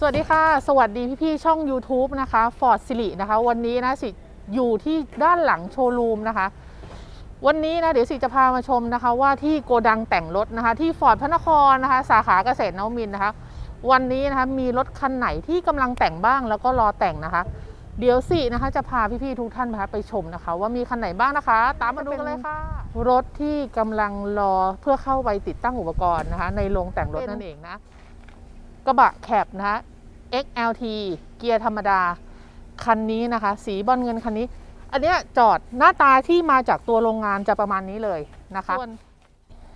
สวัสดีค่ะ สวัสดีพี่ๆช่อง YouTube นะคะฟอร์ดสิรินะคะ วันนี้นะสิอยู่ที่ด้านหลังโชว์รูมนะคะ วันนี้นะเดี๋ยวสิจะพามาชมนะคะ ว่าที่โกดังแต่งรถนะคะ ที่ฟอร์ดพระนครนะคะ สาขาเกษตรนวมินนะคะ วันนี้นะคะมีรถคันไหนที่กำลังแต่งบ้างแล้วก็รอแต่งนะคะ เดี๋ยวสินะคะจะพาพี่ๆทุกท่านนะคะไปชมนะคะ ว่ามีคันไหนบ้างนะคะ ตามมาดูกันเลยค่ะ รถที่กำลังรอเพื่อเข้าไปติดตั้งอุปกรณ์นะคะ ในโรงแต่งรถนั่นเองนะ กระบะแคบนะคะ XLT เกียร์ธรรมดา คันนี้นะคะ สีบอลเงินคันนี้ อันเนี้ยจอดหน้าตาที่มาจากตัวโรงงานจะประมาณนี้เลยนะคะส่วน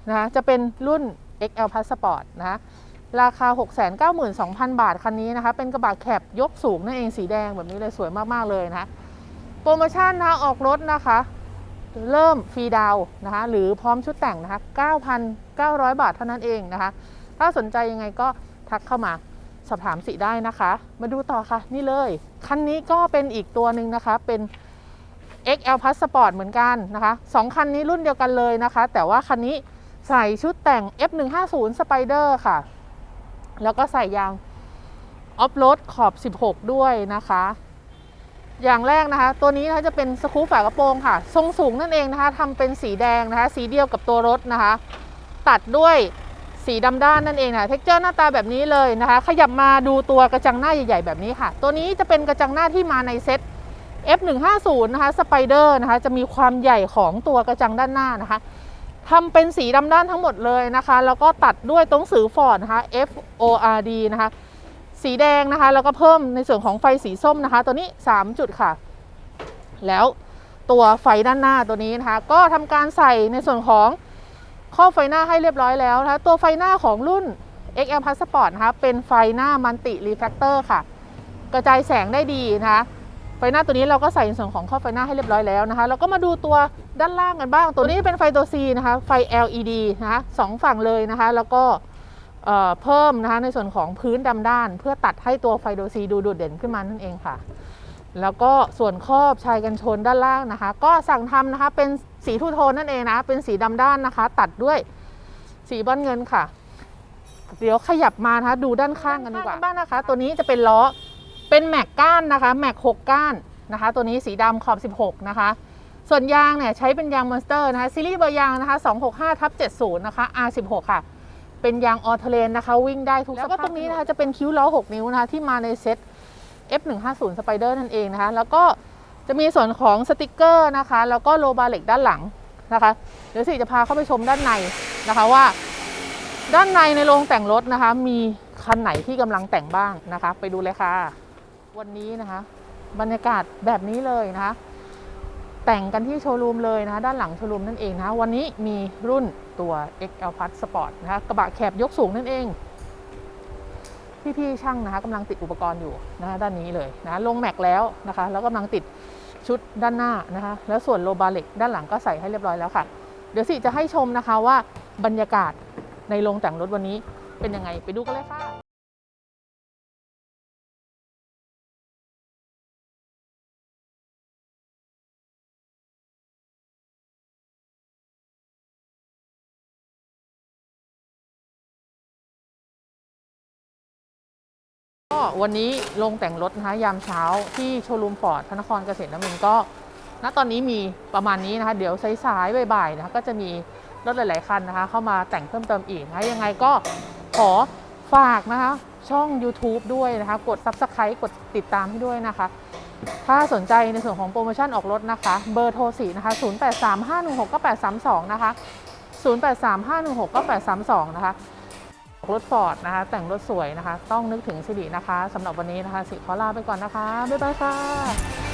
นะคะจะเป็นรุ่น XL Passport นะคะราคา 692,000 บาท คันนี้นะคะ เป็นกระบะแคบยกสูงนั่นเองสีแดงแบบนี้เลยสวยมาก ๆ เลยนะคะโปรโมชั่นนะคะออกรถนะคะ เริ่มฟรีดาวน์นะคะหรือพร้อมชุดแต่งนะคะ 9,900 บาทเท่านั้นเองนะคะ ถ้าสนใจยังไงก็ ทักเข้ามาสอบถามสิได้นะคะ มาดูต่อค่ะ นี่เลย คันนี้ก็เป็นอีกตัวหนึ่งนะคะ เป็น XL Passport เหมือนกันนะคะสองคันนี้รุ่นเดียวกันเลยนะคะ แต่ว่าคันนี้ใส่ชุดแต่ง F150 Spider ค่ะ แล้วก็ใส่ยางออฟโรดขอบ 16 ด้วยนะคะ อย่างแรกนะคะ ตัวนี้นะคะจะเป็นสกรูฝากระโปรงค่ะ ทรงสูงนั่นเองนะคะทำเป็นสีแดงนะคะ สีเดียวกับตัวรถนะคะ ตัดด้วย สีดำด้านนั่นเองนะเท็กเจอร์หน้าตาแบบนี้เลยนะคะ ขยับมาดูตัวกระจังหน้าใหญ่ ๆ แบบนี้ค่ะ ตัวนี้จะเป็นกระจังหน้าที่มาในเซ็ต F150 นะคะสไปเดอร์นะคะจะมีความใหญ่ของตัวกระจังด้านหน้านะคะทำเป็นสีดำด้านทั้งหมดเลยนะคะ แล้วก็ตัดด้วยตรงสือฟอร์ดนะคะ F O R D นะคะ สีแดงนะคะ แล้วก็เพิ่มในส่วนของไฟสีส้มนะคะ ตัวนี้ 3 จุดค่ะ แล้วตัวไฟด้านหน้าตัวนี้นะคะ ก็ทำการใส่ในส่วนของ ครอบไฟหน้าให้เรียบร้อยแล้วนะคะตัวไฟหน้าของรุ่น XL Passport นะคะเป็นไฟหน้ามันติรีแฟกเตอร์ค่ะ กระจายแสงได้ดีนะคะไฟหน้าตัวนี้เราก็ใส่ในส่วนของครอไฟหน้าให้เรียบร้อยแล้วนะคะแล้วก็มาดูตัวด้านล่างกันบ้าง ตัวนี้เป็นไฟตัว C นะคะไฟ LED นะคะสองฝั่งเลยนะคะ แล้วก็เเพิ่มนะคะในส่วนของพื้นดำด้าน เพื่อตัดให้ตัวไฟตัว C ดูโดดเด่นขึ้นมานั่นเองค่ะ แล้วก็ส่วนครอบชายกันชนด้านล่างนะคะ ก็สั่งทำนะคะเป็น สีทูโทนนั่นเองนะ เป็นสีดำด้านนะคะ ตัดด้วยสีบอลเงินค่ะ เดี๋ยวขยับมานะคะดูด้านข้างกันดีกว่าบ้างนะคะ ตัวนี้จะเป็นล้อเป็นแม็กก้านนะคะแม็ก6ก้านนะคะ ตัวนี้สีดำขอบ 16 นะคะ ส่วนยางเนี่ยใช้เป็นยางมอนสเตอร์นะคะซีรีส์เบอร์ยางนะคะ265ทับ70นะคะ R16 ค่ะ เป็นยางออเทเลนนะคะ วิ่งได้ทุกสภาพแล้วก็ตรงนี้นะคะจะเป็นคิ้วล้อ 6 นิ้วนะคะที่มาในเซ็ต F150 Spider นั่นเองนะคะ แล้วก็ จะมีส่วนของสติกเกอร์นะคะ แล้วก็โลบาเล็กด้านหลังนะคะ เดี๋ยวสิจะพาเข้าไปชมด้านในนะคะว่า ด้านในในโรงแต่งรถนะคะ มีคันไหนที่กำลังแต่งบ้างนะคะ ไปดูเลยค่ะ วันนี้นะคะ บรรยากาศแบบนี้เลยนะคะ แต่งกันที่โชว์รูมเลยนะคะ ด้านหลังโชว์รูมนั่นเองนะคะวันนี้มีรุ่นตัว XL Plus Sport นะคะกระบะแคบยกสูงนั่นเอง พี่ๆช่างนะคะกำลังติดอุปกรณ์อยู่นะคะด้านนี้เลยนะลงแม็กแล้วนะคะ แล้วกำลังติดชุดด้านหน้านะคะ แล้วส่วนโลบาเล็กด้านหลังก็ใส่ให้เรียบร้อยแล้วค่ะ เดี๋ยวสิจะให้ชมนะคะว่าบรรยากาศในโรงแต่งรถวันนี้เป็นยังไงไปดูกันเลยค่ะ วันนี้ลงแต่งรถนะคะยามเช้าที่โชว์รูมฟอร์ดพระนครเกษตรนวมินก็ณตอนนี้มีประมาณนี้นะคะ เดี๋ยวสายๆบ่ายๆนะคะก็จะมีรถหลาย ๆ คันนะคะ เข้ามาแต่งเพิ่มเติมอีกนะคะยังไงก็ขอฝากนะคะ ช่อง YouTube ด้วยนะคะ กด Subscribe กดติดตามให้ด้วยนะคะ ถ้าสนใจในส่วนของโปรโมชั่นออกรถนะคะ เบอร์โทรสีนะคะ 0835169832 นะคะ 0835169832 นะคะ รถฟอร์ดนะคะ แต่งรถสวยนะคะ ต้องนึกถึงสิรินะคะสำหรับวันนี้นะคะสิขอลาไปก่อนนะคะ บ๊ายบายค่ะ